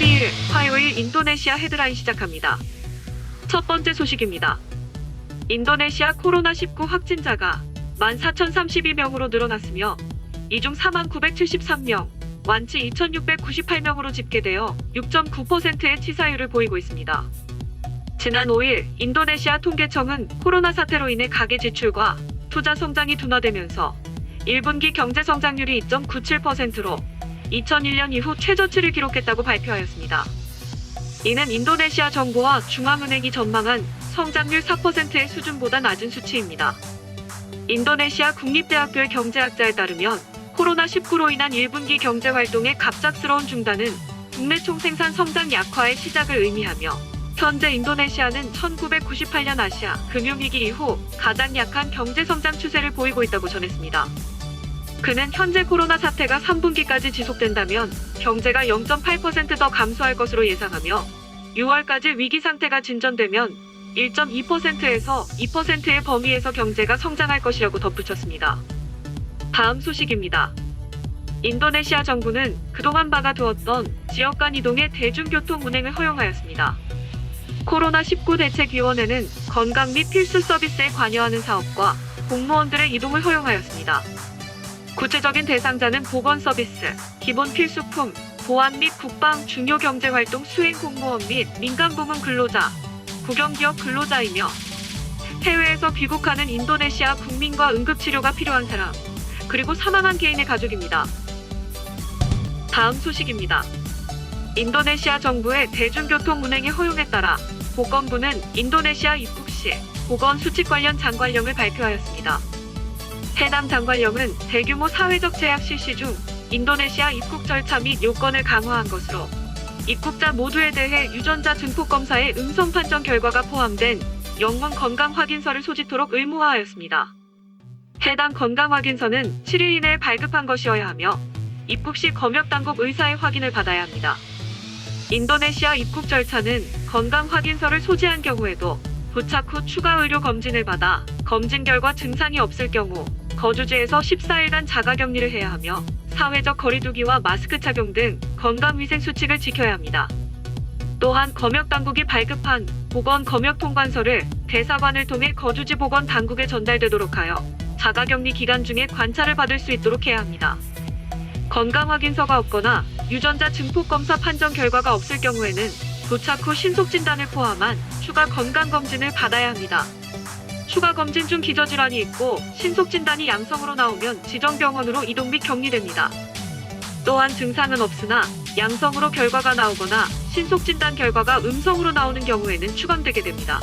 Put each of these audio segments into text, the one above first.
12일 화요일 인도네시아 헤드라인 시작합니다. 첫 번째 소식입니다. 인도네시아 코로나19 확진자가 14,032명으로 늘어났으며 이 중 49,973명, 완치 2,698명으로 집계되어 6.9%의 치사율을 보이고 있습니다. 지난 5일 인도네시아 통계청은 코로나 사태로 인해 가계 지출과 투자 성장이 둔화되면서 1분기 경제 성장률이 2.97%로 2001년 이후 최저치를 기록했다고 발표하였습니다. 이는 인도네시아 정부와 중앙은행이 전망한 성장률 4%의 수준보다 낮은 수치입니다. 인도네시아 국립대학교의 경제학자에 따르면 코로나19로 인한 1분기 경제 활동의 갑작스러운 중단은 국내 총생산 성장 약화의 시작을 의미하며 현재 인도네시아는 1998년 아시아 금융위기 이후 가장 약한 경제 성장 추세를 보이고 있다고 전했습니다. 그는 현재 코로나 사태가 3분기까지 지속된다면 경제가 0.8%더 감소할 것으로 예상하며 6월까지 위기 상태가 진전되면 1.2%에서 2%의 범위에서 경제가 성장할 것이라고 덧붙였습니다. 다음 소식입니다. 인도네시아 정부는 그동안 박아두었던 지역 간 이동의 대중교통 운행을 허용하였습니다. 코로나19 대책위원회는 건강 및 필수 서비스에 관여하는 사업과 공무원들의 이동을 허용하였습니다. 구체적인 대상자는 보건 서비스, 기본 필수품, 보안 및 국방 중요 경제 활동 수행 공무원 및 민간 부문 근로자, 국영기업 근로자이며 해외에서 귀국하는 인도네시아 국민과 응급치료가 필요한 사람, 그리고 사망한 개인의 가족입니다. 다음 소식입니다. 인도네시아 정부의 대중교통 운행의 허용에 따라 보건부는 인도네시아 입국 시 보건 수칙 관련 장관령을 발표하였습니다. 해당 장관령은 대규모 사회적 제약 실시 중 인도네시아 입국 절차 및 요건을 강화한 것으로 입국자 모두에 대해 유전자 증폭 검사의 음성 판정 결과가 포함된 영문 건강 확인서를 소지토록 의무화하였습니다. 해당 건강 확인서는 7일 이내에 발급한 것이어야 하며 입국 시 검역 당국 의사의 확인을 받아야 합니다. 인도네시아 입국 절차는 건강 확인서를 소지한 경우에도 도착 후 추가 의료 검진을 받아 검진 결과 증상이 없을 경우 거주지에서 14일간 자가 격리를 해야 하며 사회적 거리두기와 마스크 착용 등 건강 위생 수칙을 지켜야 합니다. 또한 검역 당국이 발급한 보건 검역 통관서를 대사관을 통해 거주지 보건 당국에 전달되도록 하여 자가 격리 기간 중에 관찰을 받을 수 있도록 해야 합니다. 건강 확인서가 없거나 유전자 증폭 검사 판정 결과가 없을 경우에는 도착 후 신속 진단을 포함한 추가 건강 검진을 받아야 합니다. 추가 검진 중 기저질환이 있고 신속 진단이 양성으로 나오면 지정 병원으로 이동 및 격리됩니다. 또한 증상은 없으나 양성으로 결과가 나오거나 신속 진단 결과가 음성으로 나오는 경우에는 추방되게 됩니다.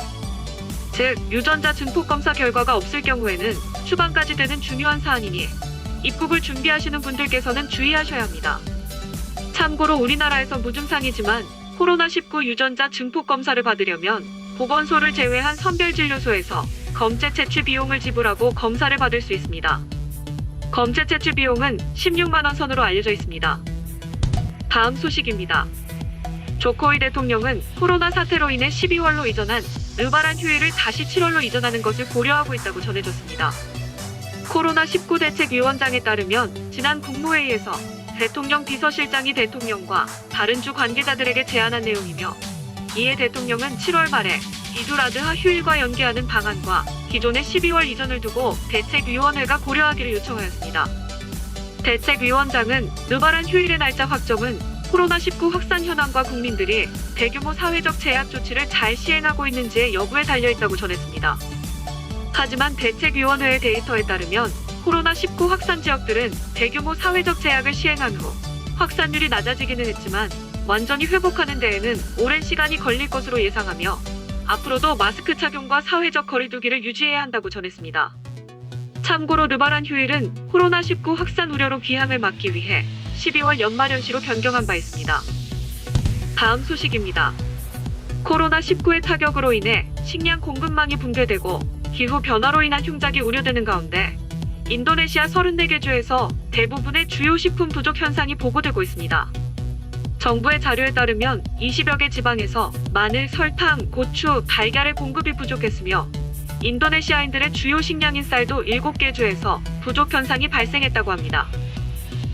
즉, 유전자 증폭 검사 결과가 없을 경우에는 추방까지 되는 중요한 사안이니 입국을 준비하시는 분들께서는 주의하셔야 합니다. 참고로 우리나라에서 무증상이지만 코로나19 유전자 증폭 검사를 받으려면 보건소를 제외한 선별진료소에서 검체 채취 비용을 지불하고 검사를 받을 수 있습니다. 검체 채취 비용은 16만 원 선으로 알려져 있습니다. 다음 소식입니다. 조코이 대통령은 코로나 사태로 인해 12월로 이전한 르바란 휴일을 다시 7월로 이전하는 것을 고려하고 있다고 전해졌습니다. 코로나19 대책위원장에 따르면 지난 국무회의에서 대통령 비서실장이 대통령과 다른 주 관계자들에게 제안한 내용이며 이에 대통령은 7월 말에 이두라드 하 휴일과 연계하는 방안과 기존의 12월 이전을 두고 대책위원회가 고려하기를 요청하였습니다. 대책위원장은 르바란 휴일의 날짜 확정은 코로나19 확산 현황과 국민들이 대규모 사회적 제약 조치를 잘 시행하고 있는지의 여부에 달려있다고 전했습니다. 하지만 대책위원회의 데이터에 따르면 코로나19 확산 지역들은 대규모 사회적 제약을 시행한 후 확산률이 낮아지기는 했지만 완전히 회복하는 데에는 오랜 시간이 걸릴 것으로 예상하며 앞으로도 마스크 착용과 사회적 거리두기를 유지해야 한다고 전했습니다. 참고로 르바란 휴일은 코로나19 확산 우려로 귀향을 막기 위해 12월 연말연시로 변경한 바 있습니다. 다음 소식입니다. 코로나19의 타격으로 인해 식량 공급망이 붕괴되고 기후 변화로 인한 흉작이 우려되는 가운데 인도네시아 34개 주에서 대부분의 주요 식품 부족 현상이 보고되고 있습니다. 정부의 자료에 따르면 20여 개 지방에서 마늘, 설탕, 고추, 달걀의 공급이 부족했으며 인도네시아인들의 주요 식량인 쌀도 7개 주에서 부족 현상이 발생했다고 합니다.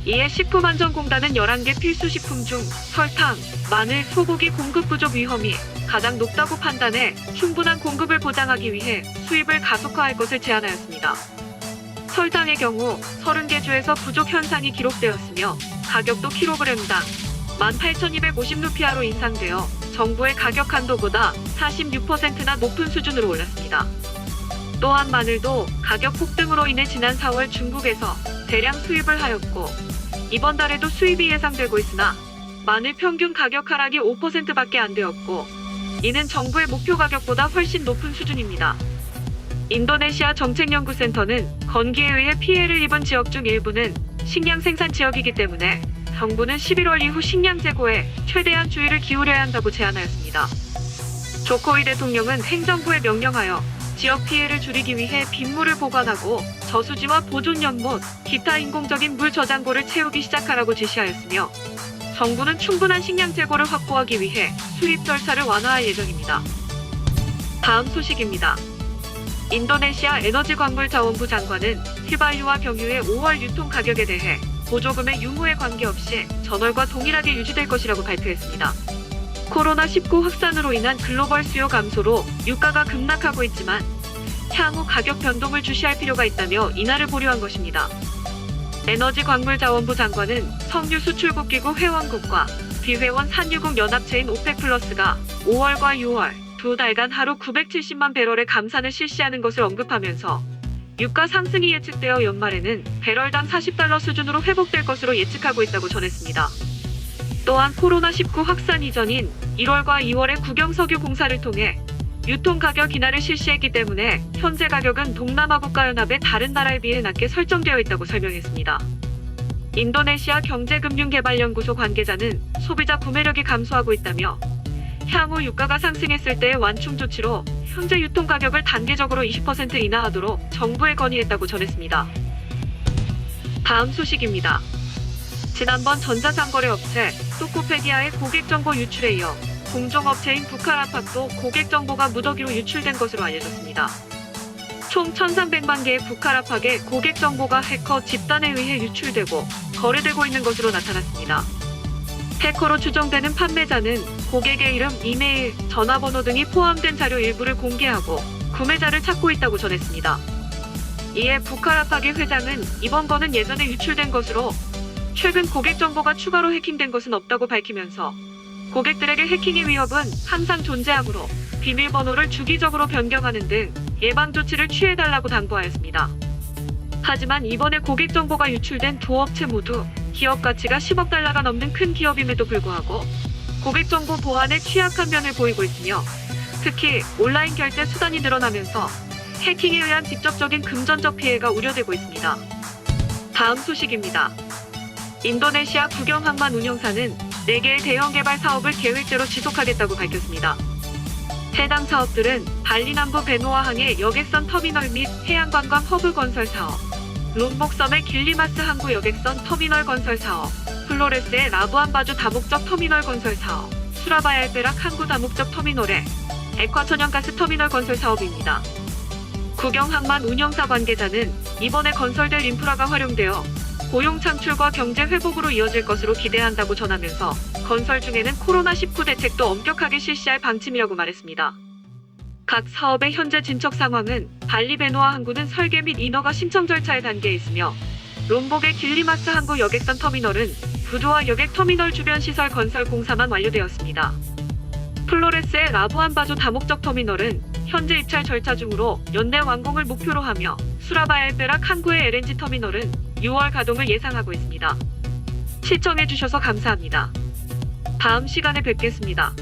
이에 식품안전공단은 11개 필수 식품 중 설탕, 마늘, 소고기 공급 부족 위험이 가장 높다고 판단해 충분한 공급을 보장하기 위해 수입을 가속화할 것을 제안하였습니다. 설탕의 경우 30개 주에서 부족 현상이 기록되었으며 가격도 킬로그램당 18,250루피아로 인상되어 정부의 가격 한도보다 46%나 높은 수준으로 올랐습니다. 또한 마늘도 가격 폭등으로 인해 지난 4월 중국에서 대량 수입을 하였고 이번 달에도 수입이 예상되고 있으나 마늘 평균 가격 하락이 5%밖에 안 되었고 이는 정부의 목표 가격보다 훨씬 높은 수준입니다. 인도네시아 정책연구센터는 건기에 의해 피해를 입은 지역 중 일부는 식량 생산 지역이기 때문에 정부는 11월 이후 식량 재고에 최대한 주의를 기울여야 한다고 제안하였습니다. 조코이 대통령은 행정부에 명령하여 지역 피해를 줄이기 위해 빗물을 보관하고 저수지와 보존 연못, 기타 인공적인 물 저장고를 채우기 시작하라고 지시하였으며 정부는 충분한 식량 재고를 확보하기 위해 수입 절차를 완화할 예정입니다. 다음 소식입니다. 인도네시아 에너지 광물 자원부 장관은 휘발유와 경유의 5월 유통 가격에 대해 보조금의 유무에 관계없이 전월과 동일하게 유지될 것이라고 발표했습니다. 코로나19 확산으로 인한 글로벌 수요 감소로 유가가 급락하고 있지만 향후 가격 변동을 주시할 필요가 있다며 인하를 보류한 것입니다. 에너지광물자원부 장관은 석유 수출국 기구 회원국과 비회원 산유국 연합체인 오펙 플러스가 5월과 6월 두 달간 하루 970만 배럴의 감산을 실시하는 것을 언급하면서 유가 상승이 예측되어 연말에는 배럴당 40달러 수준으로 회복될 것으로 예측하고 있다고 전했습니다. 또한 코로나19 확산 이전인 1월과 2월에 국영석유 공사를 통해 유통 가격 인하를 실시했기 때문에 현재 가격은 동남아 국가연합의 다른 나라에 비해 낮게 설정되어 있다고 설명했습니다. 인도네시아 경제금융개발연구소 관계자는 소비자 구매력이 감소하고 있다며 향후 유가가 상승했을 때의 완충 조치로 현재 유통 가격을 단계적으로 20% 인하하도록 정부에 건의했다고 전했습니다. 다음 소식입니다. 지난번 전자상거래 업체 토코페디아의 고객 정보 유출에 이어 공정업체인 부카라팍도 고객 정보가 무더기로 유출된 것으로 알려졌습니다. 총 1,300만 개의 부카라팍의 고객 정보가 해커 집단에 의해 유출되고 거래되고 있는 것으로 나타났습니다. 해커로 추정되는 판매자는 고객의 이름, 이메일, 전화번호 등이 포함된 자료 일부를 공개하고 구매자를 찾고 있다고 전했습니다. 이에 부카라팍의 회장은 이번 건은 예전에 유출된 것으로 최근 고객 정보가 추가로 해킹된 것은 없다고 밝히면서 고객들에게 해킹의 위협은 항상 존재하므로 비밀번호를 주기적으로 변경하는 등 예방 조치를 취해달라고 당부하였습니다. 하지만 이번에 고객 정보가 유출된 두 업체 모두 기업 가치가 10억 달러가 넘는 큰 기업임에도 불구하고 고객 정보 보안에 취약한 면을 보이고 있으며 특히 온라인 결제 수단이 늘어나면서 해킹에 의한 직접적인 금전적 피해가 우려되고 있습니다. 다음 소식입니다. 인도네시아 국영항만 운영사는 4개의 대형 개발 사업을 계획대로 지속하겠다고 밝혔습니다. 해당 사업들은 발리 남부 베노아항의 여객선 터미널 및 해양관광 허브 건설 사업, 롬복섬의 길리마스 항구 여객선 터미널 건설 사업, 플로레스의 라부안바주 다목적 터미널 건설 사업, 수라바얄베락 항구 다목적 터미널의 액화 천연가스 터미널 건설 사업입니다. 국영항만 운영사 관계자는 이번에 건설될 인프라가 활용되어 고용 창출과 경제 회복으로 이어질 것으로 기대한다고 전하면서 건설 중에는 코로나19 대책도 엄격하게 실시할 방침이라고 말했습니다. 각 사업의 현재 진척 상황은 발리 베노아 항구는 설계 및 인허가 신청 절차의 단계에 있으며 롬복의 길리마스 항구 여객선 터미널은 부두와 여객 터미널 주변 시설 건설 공사만 완료되었습니다. 플로레스의 라부안바조 다목적 터미널은 현재 입찰 절차 중으로 연내 완공을 목표로 하며 수라바엘베락 항구의 LNG 터미널은 6월 가동을 예상하고 있습니다. 시청해주셔서 감사합니다. 다음 시간에 뵙겠습니다.